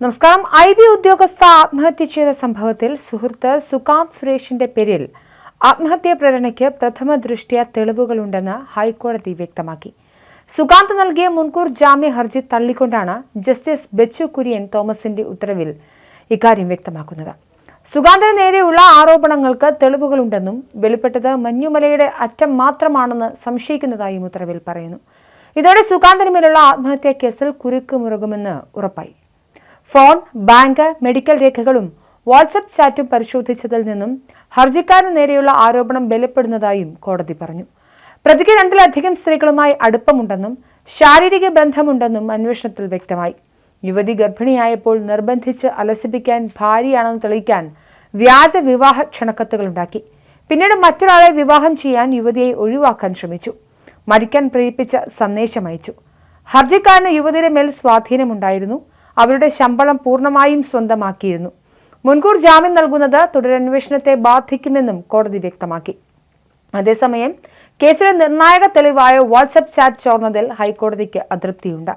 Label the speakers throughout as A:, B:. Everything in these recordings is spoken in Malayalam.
A: നമസ്കാരം. ഐ ബി ഉദ്യോഗസ്ഥ ആത്മഹത്യ ചെയ്ത സംഭവത്തിൽ സുഹൃത്ത് സുകാന്ത് സുരേഷിന്റെ പേരിൽ ആത്മഹത്യാ പ്രേരണയ്ക്ക് പ്രഥമ ദൃഷ്ടിയ തെളിവുകളുണ്ടെന്ന് ഹൈക്കോടതി വ്യക്തമാക്കി. സുകാന്ത് നൽകിയ മുൻകൂർ ജാമ്യ ഹർജി തള്ളിക്കൊണ്ടാണ് ജസ്റ്റിസ് ബെച്ചു കുര്യൻ തോമസിന്റെ ഉത്തരവിൽ ഇക്കാര്യം വ്യക്തമാക്കുന്നത്. സുകാന്തിന് നേരെയുള്ള ആരോപണങ്ങൾക്ക് തെളിവുകളുണ്ടെന്നും വെളിപ്പെട്ടത് മഞ്ഞുമലയുടെ അറ്റം മാത്രമാണെന്ന് സംശയിക്കുന്നതായും ഉത്തരവിൽ പറയുന്നു. ഇതോടെ സുകാന്തിന് മേലുള്ള ആത്മഹത്യാ കേസിൽ കുരുക്ക് മുറുകുമെന്ന് ഉറപ്പായി. ഫോൺ ബാങ്ക് മെഡിക്കൽ രേഖകളും വാട്സപ്പ് ചാറ്റും പരിശോധിച്ചതിൽ നിന്നും ഹർജിക്കാരന് നേരെയുള്ള ആരോപണം ബലപ്പെടുന്നതായും കോടതി പറഞ്ഞു. പ്രതിക്ക് രണ്ടിലധികം സ്ത്രീകളുമായി അടുപ്പമുണ്ടെന്നും ശാരീരിക ബന്ധമുണ്ടെന്നും അന്വേഷണത്തിൽ വ്യക്തമായി. യുവതി ഗർഭിണിയായപ്പോൾ നിർബന്ധിച്ച് അലസിപ്പിക്കാൻ ഭാര്യയാണെന്ന് തെളിയിക്കാൻ വ്യാജ വിവാഹ ക്ഷണക്കത്തുകളുണ്ടാക്കി പിന്നീട് മറ്റൊരാളെ വിവാഹം ചെയ്യാൻ യുവതിയെ ഒഴിവാക്കാൻ ശ്രമിച്ചു. മരിക്കാൻ പ്രേരിപ്പിച്ച സന്ദേശമയച്ചു ഹർജിക്കാരന് യുവതിയുടെ മേൽ സ്വാധീനമുണ്ടായിരുന്നു. അവരുടെ ശമ്പളം പൂർണമായും സ്വന്തമാക്കിയിരുന്നു. മുൻകൂർ ജാമ്യം നൽകുന്നത് തുടരന്വേഷണത്തെ ബാധിക്കുമെന്നും കോടതി വ്യക്തമാക്കി. അതേസമയം കേസിലെ നിർണായക തെളിവായ വാട്സപ്പ് ചാറ്റ് ചോർന്നതിൽ ഹൈക്കോടതിക്ക് അതൃപ്തിയുണ്ട്.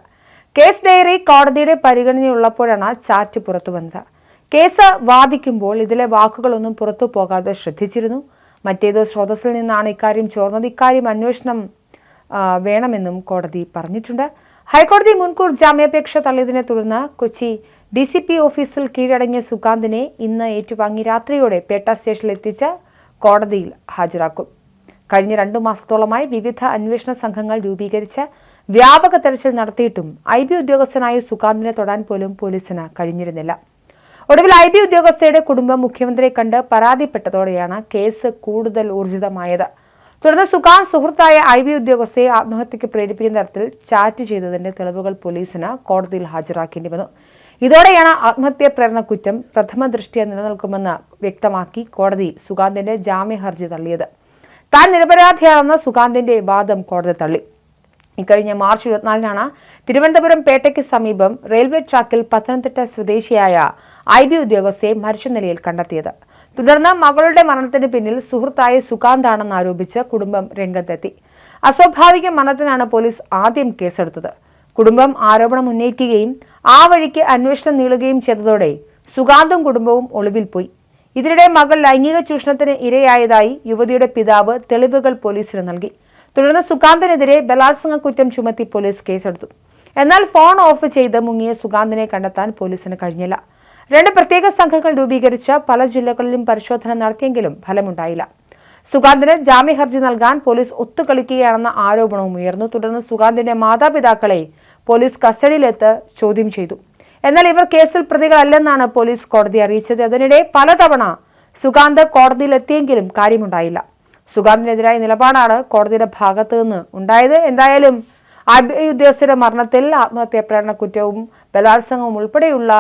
A: കേസ് ഡയറി കോടതിയുടെ പരിഗണനയുള്ളപ്പോഴാണ് ചാറ്റ് പുറത്തു വന്നത് കേസ് വാദിക്കുമ്പോൾ ഇതിലെ വാക്കുകളൊന്നും പുറത്തു പോകാതെ ശ്രദ്ധിച്ചിരുന്നു. മറ്റേതോ സ്രോതസ്സിൽ നിന്നാണ് ഇക്കാര്യം ചോർന്നത്. ഇക്കാര്യം അന്വേഷണം വേണമെന്നും കോടതി പറഞ്ഞിട്ടുണ്ട്. ഹൈക്കോടതി മുൻകൂർ ജാമ്യാപേക്ഷ തള്ളിയതിനെ തുടർന്ന് കൊച്ചി ഡി സി പി ഓഫീസിൽ കീഴടങ്ങിയ സുകാന്തിനെ ഇന്ന് ഏറ്റുവാങ്ങി രാത്രിയോടെ പേട്ട സ്റ്റേഷനിൽ എത്തിച്ച് കോടതിയിൽ ഹാജരാക്കും. കഴിഞ്ഞ രണ്ടു മാസത്തോളമായി വിവിധ അന്വേഷണ സംഘങ്ങൾ രൂപീകരിച്ച് വ്യാപക തെരച്ചിൽ നടത്തിയിട്ടും ഐ ബി ഉദ്യോഗസ്ഥനായ സുകാന്തിനെ തൊടാൻ പോലും പോലീസിന് കഴിഞ്ഞിരുന്നില്ല. ഒടുവിൽ ഐ ബി ഉദ്യോഗസ്ഥയുടെ കുടുംബം മുഖ്യമന്ത്രിയെ കണ്ട് പരാതിപ്പെട്ടതോടെയാണ് കേസ് കൂടുതൽ ഊർജിതമായത്. തുടർന്ന് സുഖാൻ സുഹൃത്തായ ഐ ബി ഉദ്യോഗസ്ഥയെ ആത്മഹത്യക്ക് പ്രേരിപ്പിക്കുന്ന തരത്തിൽ ചാറ്റ് ചെയ്തതിന്റെ തെളിവുകൾ പോലീസിന് കോടതിയിൽ ഹാജരാക്കേണ്ടി വന്നു. ഇതോടെയാണ് ആത്മഹത്യാ പ്രേരണ കുറ്റം പ്രഥമ ദൃഷ്ടിയ നിലനിൽക്കുമെന്ന് വ്യക്തമാക്കി കോടതി സുഗാന്തിന്റെ ജാമ്യ ഹർജി തള്ളിയത്. താൻ നിരപരാധിയാണെന്ന സുഗാന്തിന്റെ വാദം കോടതി തള്ളി. ഇക്കഴിഞ്ഞ മാർച്ച് ഇരുപത്തിനാലിനാണ് തിരുവനന്തപുരം പേട്ടയ്ക്ക് സമീപം റെയിൽവേ ട്രാക്കിൽ പത്തനംതിട്ട സ്വദേശിയായ ഐ ബി ഉദ്യോഗസ്ഥയെ മരിച്ച നിലയിൽ കണ്ടെത്തിയത്. തുടർന്ന് മകളുടെ മരണത്തിന് പിന്നിൽ സുഹൃത്തായ സുകാന്താണെന്ന് ആരോപിച്ച് കുടുംബം രംഗത്തെത്തി. അസ്വാഭാവിക മരണത്തിനാണ് പോലീസ് ആദ്യം കേസെടുത്തത്. കുടുംബം ആരോപണം ഉന്നയിക്കുകയും ആ വഴിക്ക് അന്വേഷണം നീളുകയും ചെയ്തതോടെ സുകാന്തും കുടുംബവും ഒളിവിൽ പോയി. ഇതിനിടെ മകൾ ലൈംഗിക ചൂഷണത്തിന് ഇരയായതായി യുവതിയുടെ പിതാവ് തെളിവുകൾ പോലീസിന് നൽകി. തുടർന്ന് സുകാന്തിനെതിരെ ബലാത്സംഗ കുറ്റം ചുമത്തി പോലീസ് കേസെടുത്തു. എന്നാൽ ഫോൺ ഓഫ് ചെയ്ത് മുങ്ങിയ സുകാന്തിനെ കണ്ടെത്താൻ പോലീസിന് കഴിഞ്ഞില്ല. രണ്ട് പ്രത്യേക സംഘങ്ങൾ രൂപീകരിച്ച് പല ജില്ലകളിലും പരിശോധന നടത്തിയെങ്കിലും ഫലമുണ്ടായില്ല. സുഗാന്തിന് ജാമ്യ ഹർജി നൽകാൻ പോലീസ് ഒത്തുകളിക്കുകയാണെന്ന ആരോപണവും ഉയർന്നു. തുടർന്ന് സുഗാന്തിന്റെ മാതാപിതാക്കളെ പോലീസ് കസ്റ്റഡിയിലെത്ത് ചോദ്യം ചെയ്തു. എന്നാൽ ഇവർ കേസിൽ പ്രതികളല്ലെന്നാണ് പോലീസ് കോടതി അറിയിച്ചത്. അതിനിടെ പലതവണ സുഗാന്ത് കോടതിയിലെത്തിയെങ്കിലും കാര്യമുണ്ടായില്ല. സുഗാന്തിനെതിരായ നിലപാടാണ് കോടതിയുടെ ഭാഗത്തു നിന്ന് ഉണ്ടായത്. എന്തായാലും ഉദ്യോഗസ്ഥരുടെ മരണത്തിൽ ആത്മഹത്യാ പ്രേരണ കുറ്റവും ബലാത്സംഗവും ഉൾപ്പെടെയുള്ള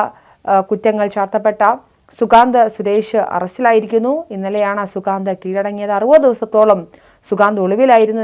A: കുറ്റങ്ങൾ ചാർത്തപ്പെട്ട സുഗാന്ത് സുരേഷ് അറസ്റ്റിലായിരിക്കുന്നു. ഇന്നലെയാണ് സുഗാന്ത് കീഴടങ്ങിയത്. അറുപത് ദിവസത്തോളം സുഗാന്ത് ഒളിവിലായിരുന്നു.